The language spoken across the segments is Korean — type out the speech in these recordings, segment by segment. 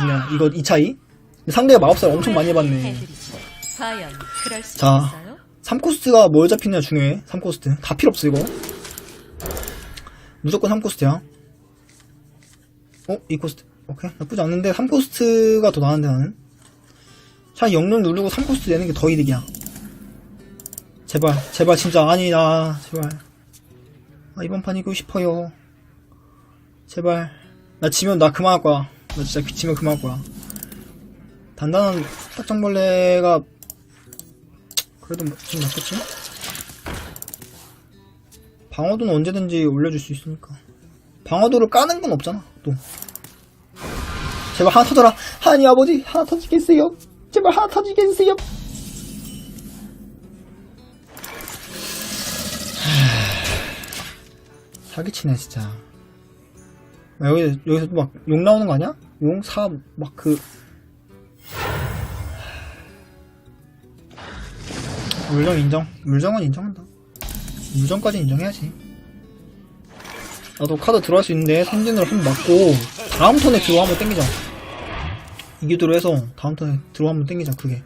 좋냐 이거 이 차이? 상대가 마법사를 엄청 많이 해봤네. 자. 있어요? 3코스트가 뭘 잡히냐 중요해. 3코스트. 다 필요 없어 이거. 무조건 3코스트야. 어? 2코스트. 오케이. 나쁘지 않는데 3코스트가 더 나은데 나는. 차 영능 누르고 3코스트 내는 게 더 이득이야. 제발 제발 진짜. 아니다 제발. 아 이번 판 이기고 싶어요. 제발. 나 지면 나 그만할 거야 나 진짜 지면 그만할 거야. 단단한 딱정벌레가 그래도 뭐- 좀 낫겠지? 방어도는 언제든지 올려줄 수 있으니까. 방어도를 까는 건 없잖아 또. 제발 하나 터져라. 하니 아버지 하나 해주세요? 제발 하나 하... 사기치네 진짜. 아, 여기, 여기서 또막욕 나오는 거 아니야? 용? 사, 막 그, 물정 인정. 물정은 인정한다. 물정까지 인정해야지. 나도 카드 들어갈 수 있는데 삼진으로 한번 맞고 다음 턴에 들어 한번 땡기자. 이기도로 해서 다음 턴에 들어 한번 땡기자. 그게.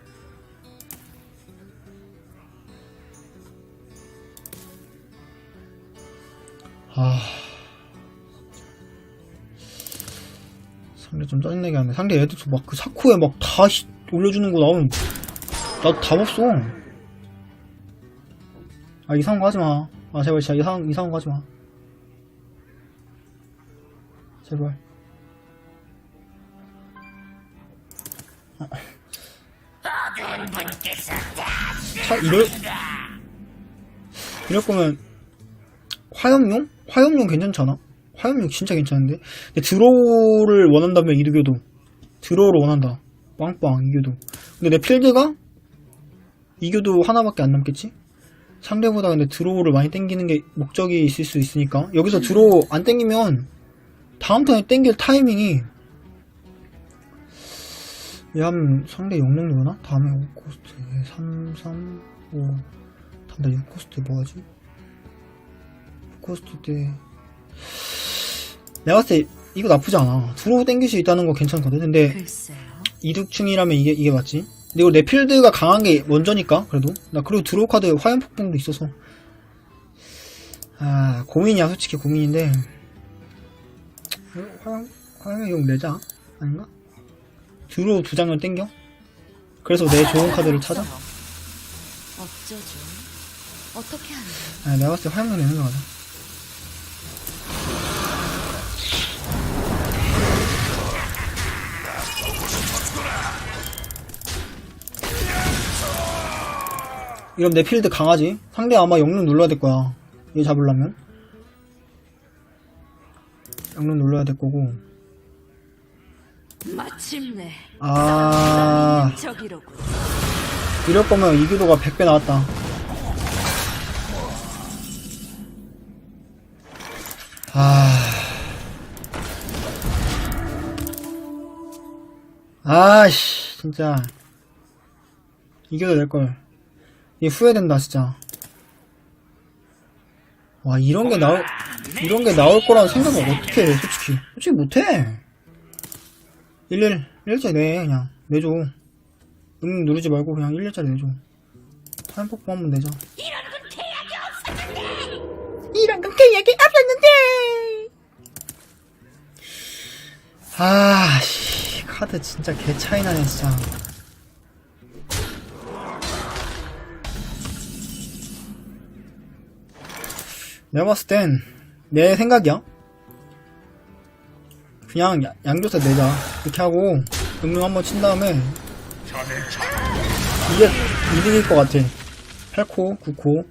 아. 상대 좀 짜증나게 하네. 상대 애들 막그 사코에 막 다 올려주는 거 나오면 나도 답 없어. 아 이상한 거 하지 마. 아 제발 진짜 이상 이상한 거 하지 마. 제발. 차 이럴 이럴 거면 화염용? 화염용 괜찮잖아. 화염용 진짜 괜찮은데. 근데 드로우를 원한다면 이득여도 드로우를 원한다. 빵빵 이겨도. 근데 내 필드가 이겨도 하나밖에 안 남겠지? 상대보다 근데 드로우를 많이 땡기는 게 목적이 있을 수 있으니까 여기서 드로우 안 땡기면 다음 턴에 땡길 타이밍이 얘하면 상대 영능 누르나? 다음에 5코스트 3, 3, 5 다음 달 6코스트 뭐하지? 6코스트 때 내가 봤을 때 이거 나쁘지 않아 드로우 땡길 수 있다는 거 괜찮거든 근데 글쎄요. 이득충이라면 이게 이게 맞지? 근데 이거 내 필드가 강한 게 먼저니까 그래도 나 그리고 드로우 카드 화염 폭풍도 있어서 아 고민이야 솔직히 고민인데 화염 화염의 용 내자 아닌가? 드로우 두 장을 땡겨? 그래서 내 좋은 카드를 찾아? 어쩌죠? 어떻게 하는 아 내가 봤을 때 화염 용 내는 거 같아 이러면 내 필드 강하지? 상대 아마 영능 눌러야 될 거야. 얘 잡으려면. 영능 눌러야 될 거고. 마침내 아. 이럴 거면 이기도가 100배 나왔다. 아. 아씨, 진짜. 이겨도 될걸. 이게 후회된다, 진짜. 와, 이런 게 나올, 이런 게 나올 거라는 생각을 어떻게 해, 솔직히. 솔직히 못해. 11, 1일짜리 내, 그냥. 내줘. 응, 누르지 말고 그냥 1일짜리 내줘. 타임 폭포 한번 내자. 이런 건 계약이 없었는데! 이런 건 계약이 없었는데! 아, 씨. 카드 진짜 개 차이 나네, 진짜. 내가 봤을 땐, 내 생각이야. 그냥 야- 양조사 내자. 이렇게 하고, 응용 한번 친 다음에, 이게 이득일 것 같아. 8코, 9코.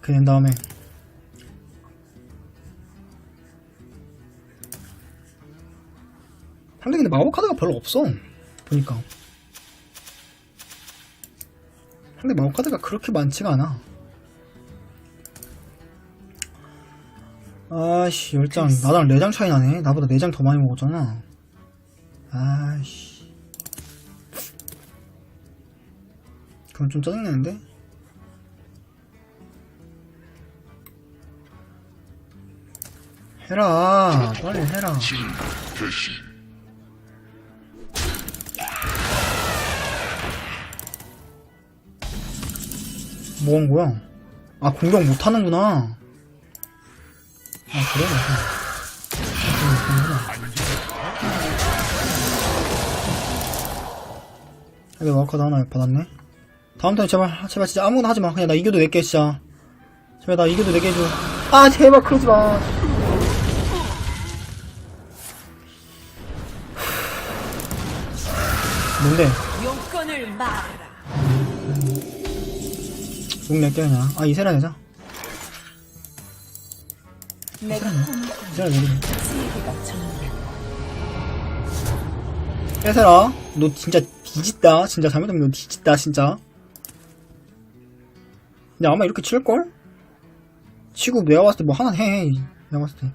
그된 다음에. 상대 근데 마법 카드가 별로 없어. 보니까. 상대 마법 카드가 그렇게 많지가 않아. 아씨 열장 나랑 네장 차이 나네. 나보다 네 장 더 많이 먹었잖아. 아씨. 그건 좀 짜증내는데? 해라. 빨리 해라. 뭐한 거야? 아 공격 못하는구나. 아, 그래? 여기 마카도 하나 받았네. 다음 턴에 제발, 제발 진짜 아무거나 하지 마. 그냥 나 이겨도 내게 진짜. 제발 나 이겨도 내게 해줘. 아, 제발 그러지 마. 뭔데? 용건을 말하라. 욕 낼게 그냥. 아, 이세라 내자. 내가 정말 깨세라. 너 진짜 뒤짓다. 진짜 잘못하면 너 뒤짓다, 진짜. 근데 아마 이렇게 칠걸? 치고 내가 봤을 때 뭐 하나 해. 내가 봤을 때.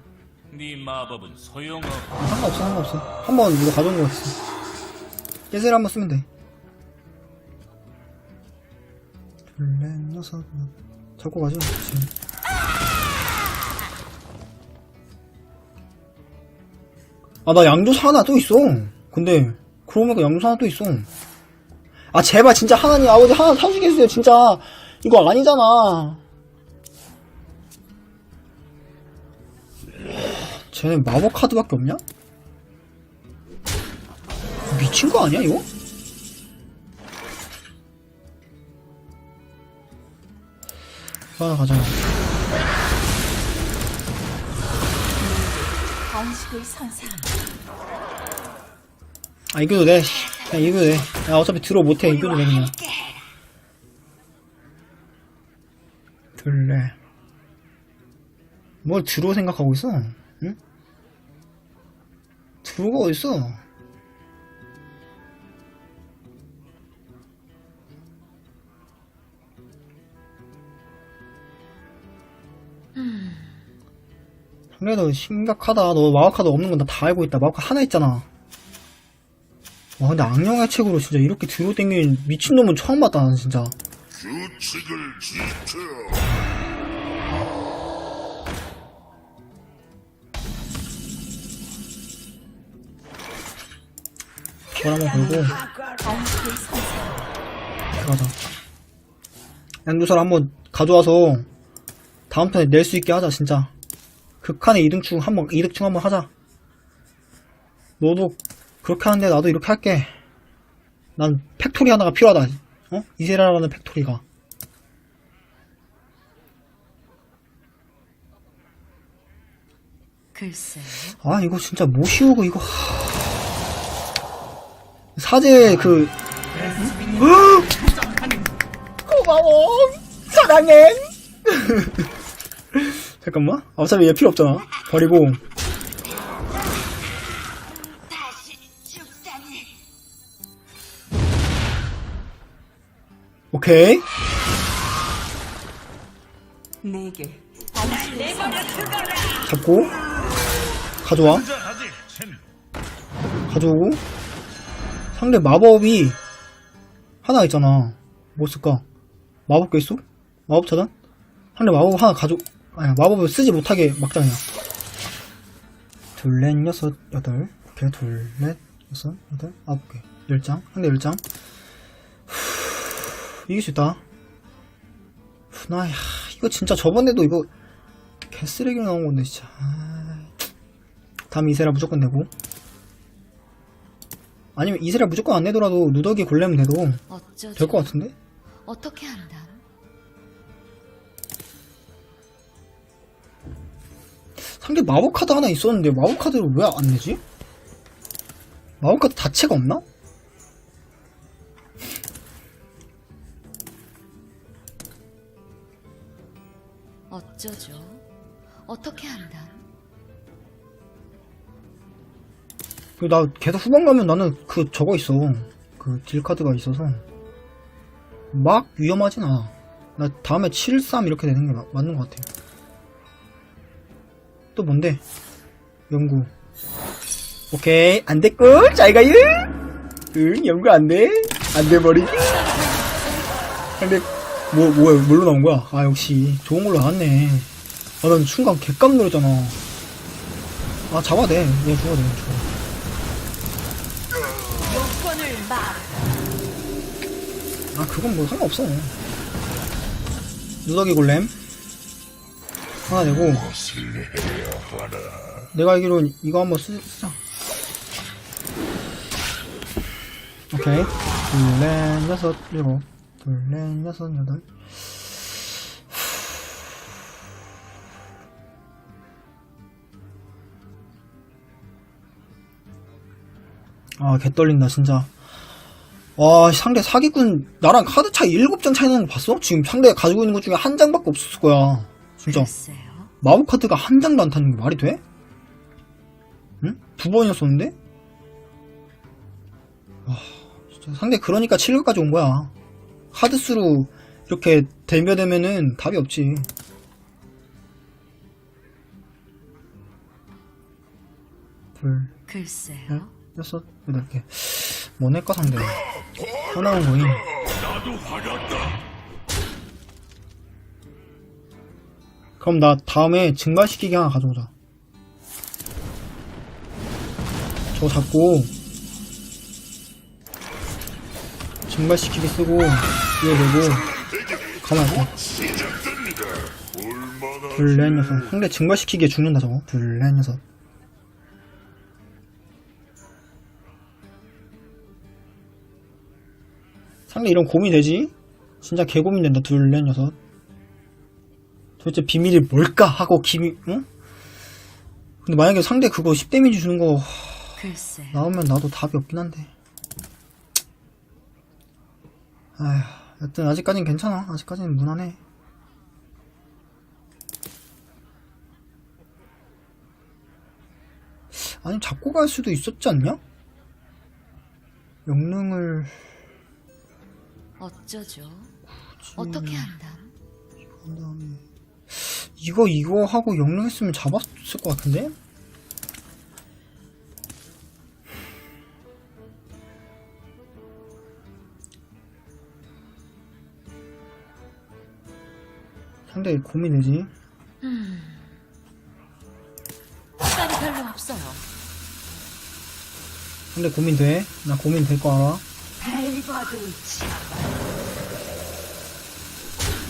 네 마법은 소용없. 상관없어, 상관없어. 한번 이거 가져온 거 같았어. 깨세라 한번 쓰면 돼. 둘, 넷, 여섯, 잡고 가죠. 지금. 아, 나 양조사 하나 또 있어. 근데, 그러고 보니까 양조사 하나 또 있어. 아, 제발, 진짜 하나님 아버지 하나 사주겠어요, 진짜. 이거 아니잖아. 쟤네 마법 카드밖에 없냐? 미친 거 아니야, 이거? 하나 가자. 방식을 선사. 아, 이겨도 돼. 그냥 이겨도 돼. 야, 어차피 들어 못해. 이겨도 돼, 그냥. 둘레. 뭘 들어 생각하고 있어? 응? 들어가 어딨어? 너 심각하다. 너 마법카드 없는 건 나 다 알고 있다. 마법카드 하나 있잖아. 와 근데 악령의 책으로 진짜 이렇게 뒤로 땡기는 미친놈은 처음 봤다 나는 진짜 규칙을 지켜. 그걸 한번 걸고. 들어가자 양조사를 한번 가져와서 다음 편에 낼 수 있게 하자 진짜 극한의 이등충 한번 이등충 한번 하자. 너도 그렇게 하는데 나도 이렇게 할게. 난 팩토리 하나가 필요하다. 어? 이세라라는 팩토리가. 글쎄. 아 이거 진짜 못 씌우고 이거. 사제 그 고마워. 사랑해 잠깐만. 어차피 얘 필요 없잖아. 버리고. 오케이. 내게. 잡고. 가져와. 가져오고. 상대 마법이 하나 있잖아. 뭐 쓸까? 마법 깰수? 마법 차단? 상대 마법 하나 가져 아니 마법을 쓰지 못하게 막자 그냥 둘넷 여섯 여덟. 오케이 둘넷 여섯 여덟 아홉 개. 열장 상대 열장. 이길 수 있다. 나 야, 이거 진짜 저번에도 이거 개쓰레기로 나온 건데 진짜. 아, 다음 이세라 무조건 내고. 아니면 이세라 무조건 안 내더라도 누더기 골렘 내도? 될 것 같은데? 어떻게 한다? 상대 마법 카드 하나 있었는데 마법 카드를 왜 안 내지? 마법 카드 자체가 없나? 어쩌죠? 어떻게 한다? 나 계속 후반 가면 나는 그 저거 있어 그 딜 카드가 있어서 막 위험하진 않아 나 다음에 7-3 이렇게 되는 게 마- 맞는 것 같아 또 뭔데? 연구. 오케이. 안 됐고 잘 가요 응 연구 안 돼. 안 돼버리기 근데 뭐 뭐야 뭘로 나온 거야? 아 역시. 좋은 걸로 나왔네. 아 난 순간 개깜 놀랐잖아. 아 잡아야 돼 얘 죽어야 돼 죽어. 아 그건 뭐 상관없어. 누더기 골렘 하나 내고 내가 알기로 이거 한번 쓰, 쓰자. 오케이. 둘넷 여섯 일곱. 둘넷 여섯 여덟. 아 개떨린다 진짜. 와 상대 사기꾼 나랑 카드 차이 7장 차이 나는 거 봤어? 지금 상대가 가지고 있는 것 중에 한 장밖에 없었을 거야 진짜. 마법 카드가 한 장도 안 타는 게 말이 돼? 응? 두 번이었었는데? 와, 진짜 상대 그러니까 7급까지 온 거야. 카드 수로 이렇게 대면되면은 답이 없지. 둘, 글쎄요. 넷, 여섯, 여덟 개. 뭐 낼까 상대? 하나만 거인. 나도 화났다. 그럼 나 다음에 증발시키기 하나 가져오자. 저거 잡고 증발시키기 쓰고 이거 내고 가만 있어. 둘넷 녀석. 상대 증발시키기에 죽는다 저거. 둘넷 녀석. 상대 이런 고민 되지? 진짜 개고민 된다. 둘넷 녀석. 도대체 비밀이 뭘까? 하고 기미, 응? 근데 만약에 상대 그거 10데미지 주는 거 글쎄요. 나오면 나도 답이 없긴 한데. 아휴, 여튼 아직까진 괜찮아. 아직까지는 무난해. 아니, 잡고 갈 수도 있었지 않냐? 영능을 어쩌죠? 어떻게 한다? 한 다음에. 이거, 이거 하고 영능했으면 잡았을 것 같은데? 상당히 고민되지. 시간이 별로 없어요. 상대 고민돼. 나 고민될 거 알아.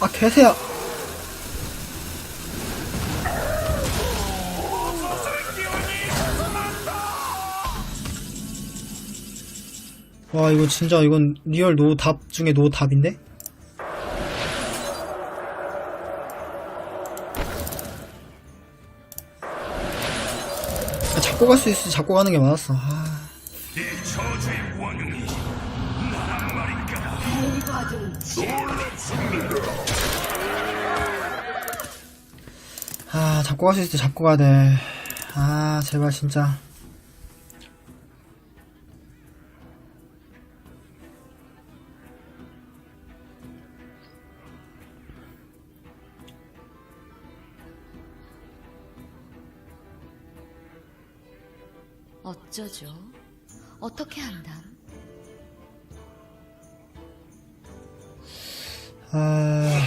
아, 개새야. 와, 이거 진짜, 이건 리얼 노답 중에 노답인데? 아, 잡고 갈 수 있으면 잡고 가는 게 맞았어. 아. 아, 잡고 갈 수 있을 때 잡고 가야 돼. 아, 제발, 진짜. 어쩌죠? 어떻게 한다? 아.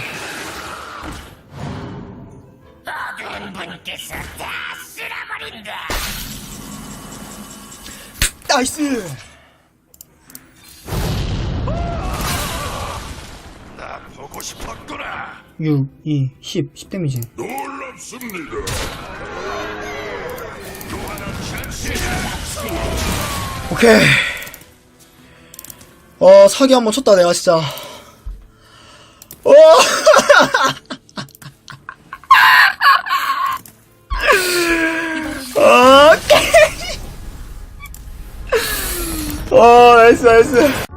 나이스! 나 보고 싶었구나. 6, 2, 10, 10 데미지. 놀랍습니다. 오케이. 어, 사기 한번 쳤다, 내가 진짜. 어! 오케이. 어, 나이스, 나이스.